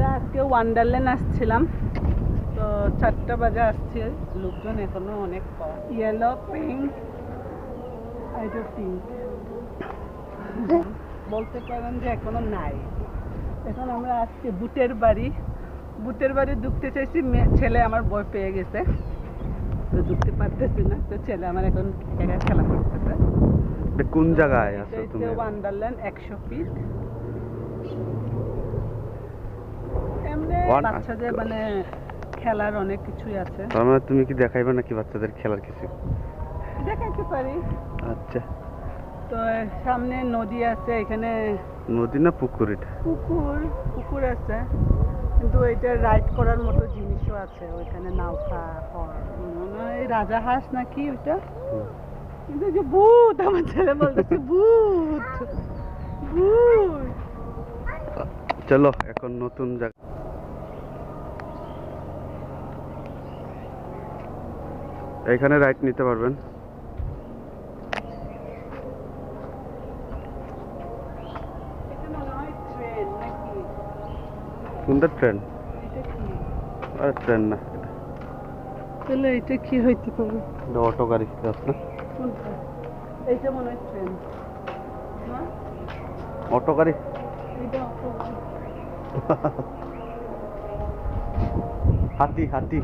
আমরা আজকে ওয়ান্ডারল্যান্ড আসছিলাম। তো চারটা বাজে আসছে। লোকজন এখনও অনেক কম। ইয়েলো পিঙ্ক এটা পিঙ্ক বলতে পারেন যে এখনও নাই। এখন আমরা আসছি বুটের বাড়ি। বুটের বাড়ি ঢুকতে চাইছি ছেলে আমার বই পেয়ে গেছে। তো ঢুকতে পারতেছি না। তো ছেলে আমার এখন একা খেলা করতেছে। কোন জায়গায় আছো তুমি? ওয়ান্ডারল্যান্ড একশো ফিট বাচ্চাদের মানে খেলার অনেক কিছুই আছে। তার মানে তুমি কি দেখাইবে নাকি বাচ্চাদের খেলার কিছু? দেখাইতে পারি। আচ্ছা। তো সামনে নদী আছে এখানে নদী না পুকুর এটা? পুকুর পুকুর আছে। কিন্তু এটা রাইড করার মতো জিনিসও আছে ওইখানে নৌকা হয় মনে হয় রাজা হাঁস নাকি ওইটা? কিন্তু যে ভূত আমার ছেলে বলতেছে ভূত ভূত। চলো এখন নতুন জায়গা এখানে রাইড নিতে পারবেন। মনে ট্রেন আর ট্রেন না। তাহলে এটা কি হইতে পারে? এটা অটো গাড়ি না এইটা মনে হয় ট্রেন অটো গাড়ি। হাতি হাতি।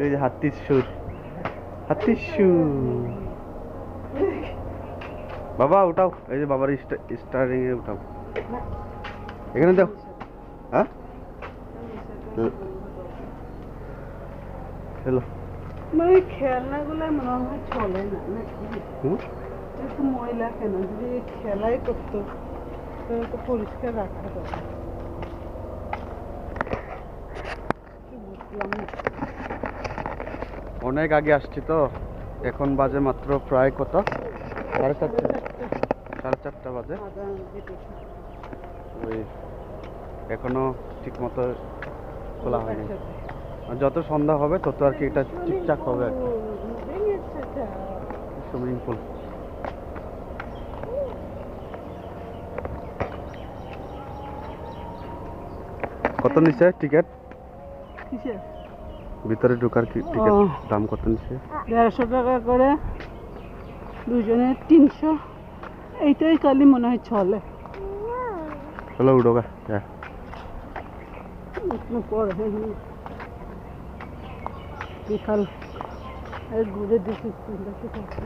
এই যে হাতির সুর। সুর বাবা উঠাও। এই যে বাবার স্টারিং এ উঠাও। এখানে দাও। হ্যাঁ? চলো মানে খেলনাগুলো মনে হয় চলে না নাকি? ময়লা কেন? যদি খেলাই করতো তাহলে তো পরিষ্কার রাখা দরকার। কি বুঝলাম না। অনেক আগে আসছি তো, এখন বাজে মাত্র প্রায় কত? সাড়ে চারটে। সাড়ে চারটা বাজে। ওই, এখনও ঠিক মতো খোলা হয়নি। যত সন্ধ্যা হবে, তত আর কি এটা ঠিকঠাক হবে আর কি। Swimming pool. কত নিছে টিকিট? কিসের? ভিতরে ঢোকার কি টিকিট দাম কত নিছে দেড়শো টাকা করে দুজনে তিনশো। এইটাই কালি মনে হয় চলে। চলো উঠো গা হ্যাঁ বিকাল। ঘুরে দেখি দেখি দেখি।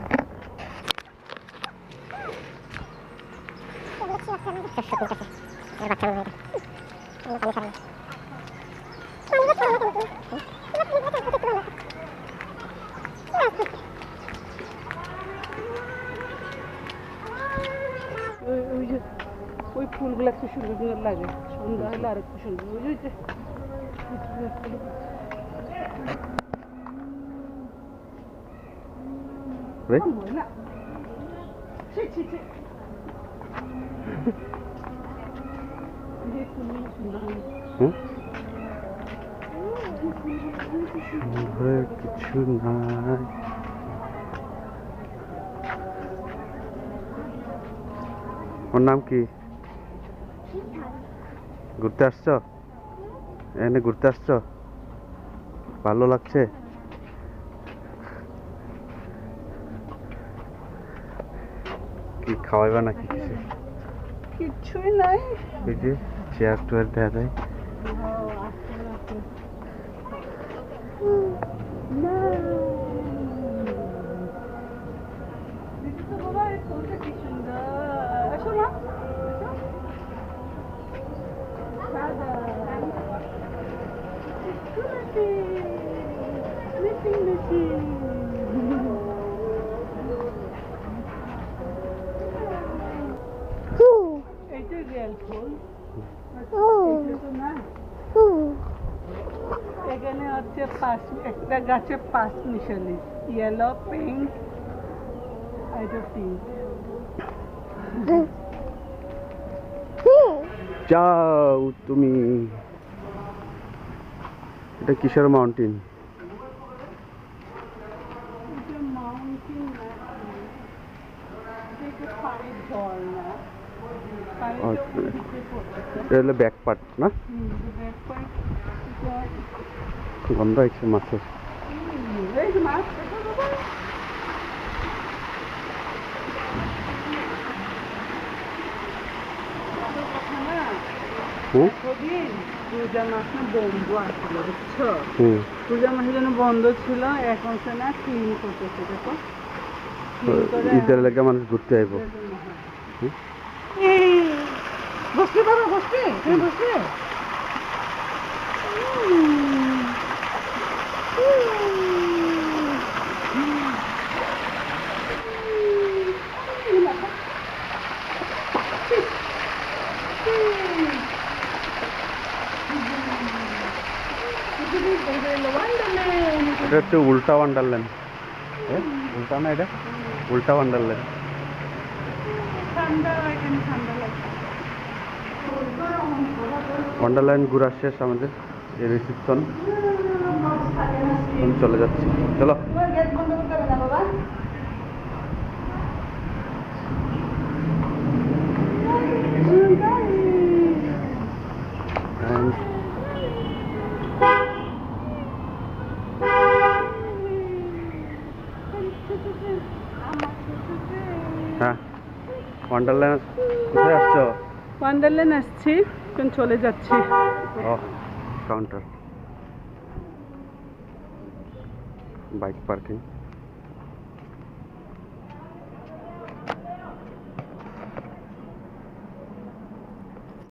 ওই ওই যে ওই ফুলগুলো একটু সুন্দর সুন্দর লাগে সন্ধ্যা হলে আর একটু সুন্দর ওই যে ওই যে রে ময়লা ছি ছি ছি এই যে ফুলগুলো সুন্দর লাগে। হুম ঘরে কিছু নাই ওর নাম কি ঘুরতে আসছো? এখানে ঘুরতে আসছো? ভালো লাগছে? কি খাওয়াইবা নাকি কিছু? কিচ্ছুই নাই। এই যে চেয়ার টেয়ার দেওয়া যায়। না। এখানে হচ্ছে পাঁচ একটা গাছে পাঁচ মিশালি ইয়েলো পিঙ্ক এটা পিঙ্ক যাও তুমি। এটা কিশোর মাউন্টেন মাউন্টেন না পানির ঝর্ণা আচ্ছা। এটা হলো ব্যাক পার্ট না? গন্ধ হচ্ছে মাছের। পূজা মাসের জন্য বন্ধ ছিল এখন সে না ক্লিন করতেছে দেখো ঈদের লেগে মানুষ ঘুরতে আইব। ঈদের জন্য, হ্যাঁ। হুম? এই, বসলি বাবা বসলি তুমি বসলে এটা হচ্ছে উল্টা ওয়ান্ডারল্যান্ড এ? উল্টা না এটা উল্টা ওয়ান্ডারল্যান্ড ঠান্ডা এখানে ঠান্ডা লাগে ওয়ান্ডারল্যান্ড ঘুরা শেষ আমাদের এই রিসিপশন চলে যাচ্ছে। চলো তোমার গেট বন্ধ করতে হবে না বাবা And হ্যাঁ ওয়ান্ডারল্যান্ড কোথায় আসছো? ওয়ান্ডারল্যান্ড আসছি এখন চলে যাচ্ছি। ও কাউন্টার বাইক পার্কিং